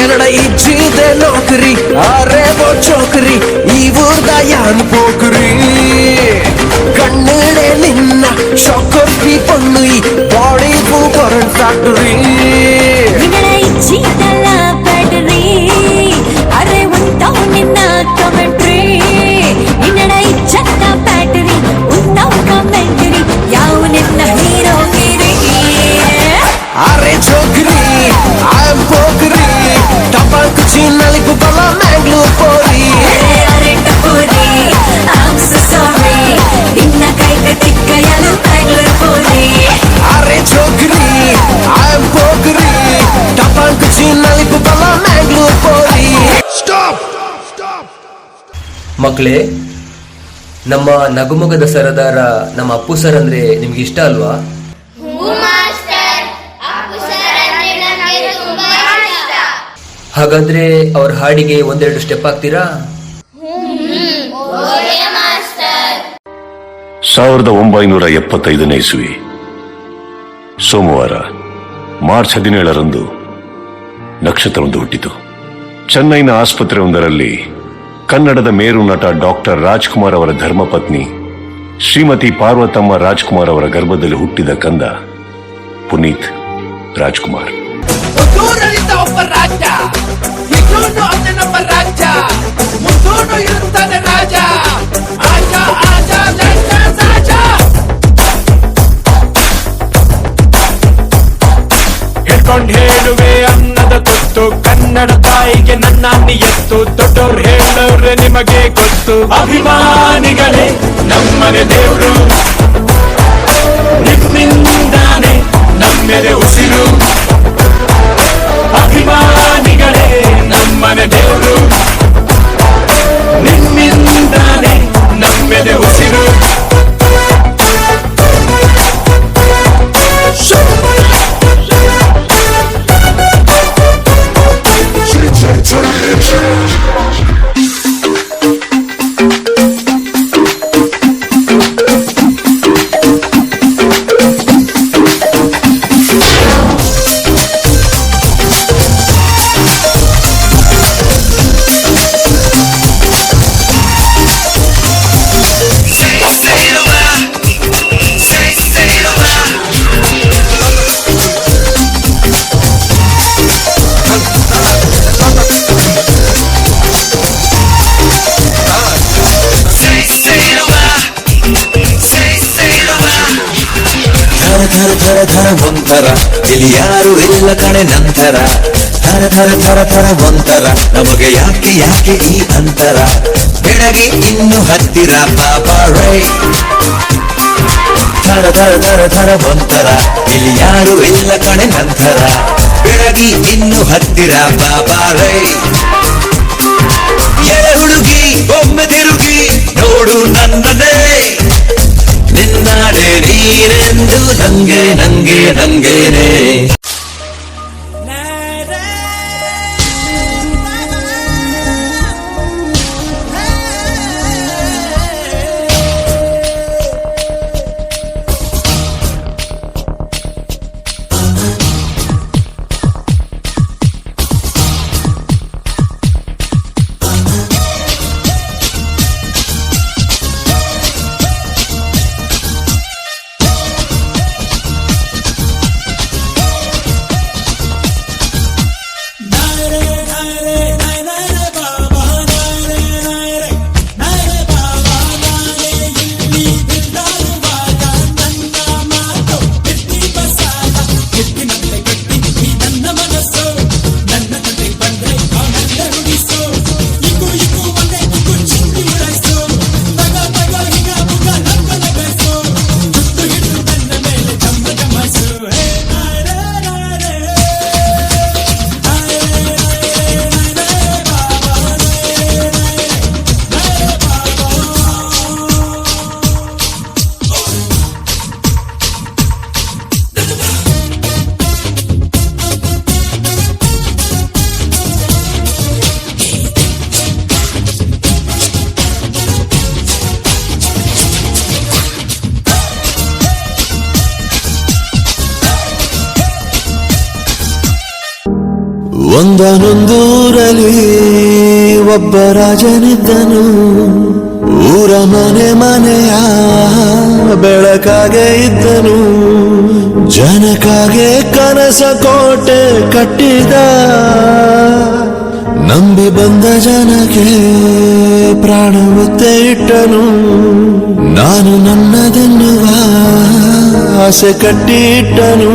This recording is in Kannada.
ಎನ್ನಡ ಇಚ್ಚಿದೆ ನೌಕರಿ ಆರೇವೋ ಚೋಕರಿ ಈ ಊರ್ದ ಯಾನ್ ಪೋಕರಿ ಕಣ್ಣಡೆ ನಿನ್ನ ಶಾಕರ್ಪಿ ಪಣ್ಣು ಬಾಡಿ ಪೂ ಕೊರನ್ ಫ್ಯಾಕ್ಟರಿ ಮಕ್ಕಳೇ ನಮ್ಮ ನಗುಮೊಗದ ಸರದಾರ ನಮ್ಮ ಅಪ್ಪು ಸರ್ ಅಂದ್ರೆ ನಿಮ್ಗೆ ಇಷ್ಟ ಅಲ್ವಾ? ಹಾಗಾದ್ರೆ ಅವ್ರ ಹಾಡಿಗೆ ಒಂದೆರಡು ಸ್ಟೆಪ್ ಹಾಕ್ತೀರಾ? ಸಾವಿರದ ಒಂಬೈನೂರ ಎಪ್ಪತ್ತೈದನೇ ಇಸುವಿ ಸೋಮವಾರ ಮಾರ್ಚ್ ಹದಿನೇಳರಂದು ನಕ್ಷತ್ರವೊಂದು ಹುಟ್ಟಿತು. ಚೆನ್ನೈನ ಆಸ್ಪತ್ರೆಯೊಂದರಲ್ಲಿ ಕನ್ನಡದ ಮೇರು ನಟ ಡಾಕ್ಟರ್ ರಾಜ್ಕುಮಾರ್ ಅವರ ಧರ್ಮಪತ್ನಿ ಶ್ರೀಮತಿ ಪಾರ್ವತಮ್ಮ ರಾಜ್ಕುಮಾರ್ ಅವರ ಗರ್ಭದಲ್ಲಿ ಹುಟ್ಟಿದ ಕಂದ ಪುನೀತ್ ರಾಜ್ಕುಮಾರ್. ಹಿಡ್ಕೊಂಡ್ ಹೇಳುವೆ ಅನ್ನದ ಗೊತ್ತು ಕನ್ನಡ ತಾಯಿಗೆ ನನ್ನ ಎತ್ತು ದೊಡ್ಡವ್ರು ಹೇಳವ್ರೆ ನಿಮಗೆ ಗೊತ್ತು. ಅಭಿಮಾನಿಗಳೇ, ನಮ್ಮನೆ ದೇವ್ರು. ಥರ ಥರ ಧರ ಒಂಥರ. ಇಲ್ಲಿ ಯಾರು ಇಲ್ಲ ಕಣೆ ನಂತರ. ಥರ ಥರ ಥರ ಥರ ಒಂಥರ. ನಮಗೆ ಯಾಕೆ ಯಾಕೆ ಈ ಅಂತರ? ಬೆಳಗ್ಗೆ ಇನ್ನು ಹತ್ತಿರ, ಬಾಬಾ ರೈ. ಥರ ಥರ ಥರ ಥರ ಒಂಥರ. ಇಲ್ಲಿ ಯಾರು ಇಲ್ಲ ಕಣೆ ನಂತರ. ಬೆಳಗ್ಗೆ ಇನ್ನು ಹತ್ತಿರ, ಬಾಬಾ ರೈ. நங்கே நங்கே நங்கேனே ಒಂದನೊಂದೂರಲ್ಲಿ ಒಬ್ಬ ರಾಜನಿದ್ದನು. ಊರ ಮನೆ ಮನೆಯ ಬೆಳಕಾಗೆ ಇದ್ದನು. ಜನಕಾಗೆ ಕನಸ ಕೋಟೆ ಕಟ್ಟಿದ. ನಂಬಿ ಬಂದ ಜನಕ್ಕೆ ಪ್ರಾಣ ಒತ್ತೆ ಇಟ್ಟನು. ನಾನು ನನ್ನದನ್ನು ಆಸೆ ಕಟ್ಟಿಟ್ಟನು.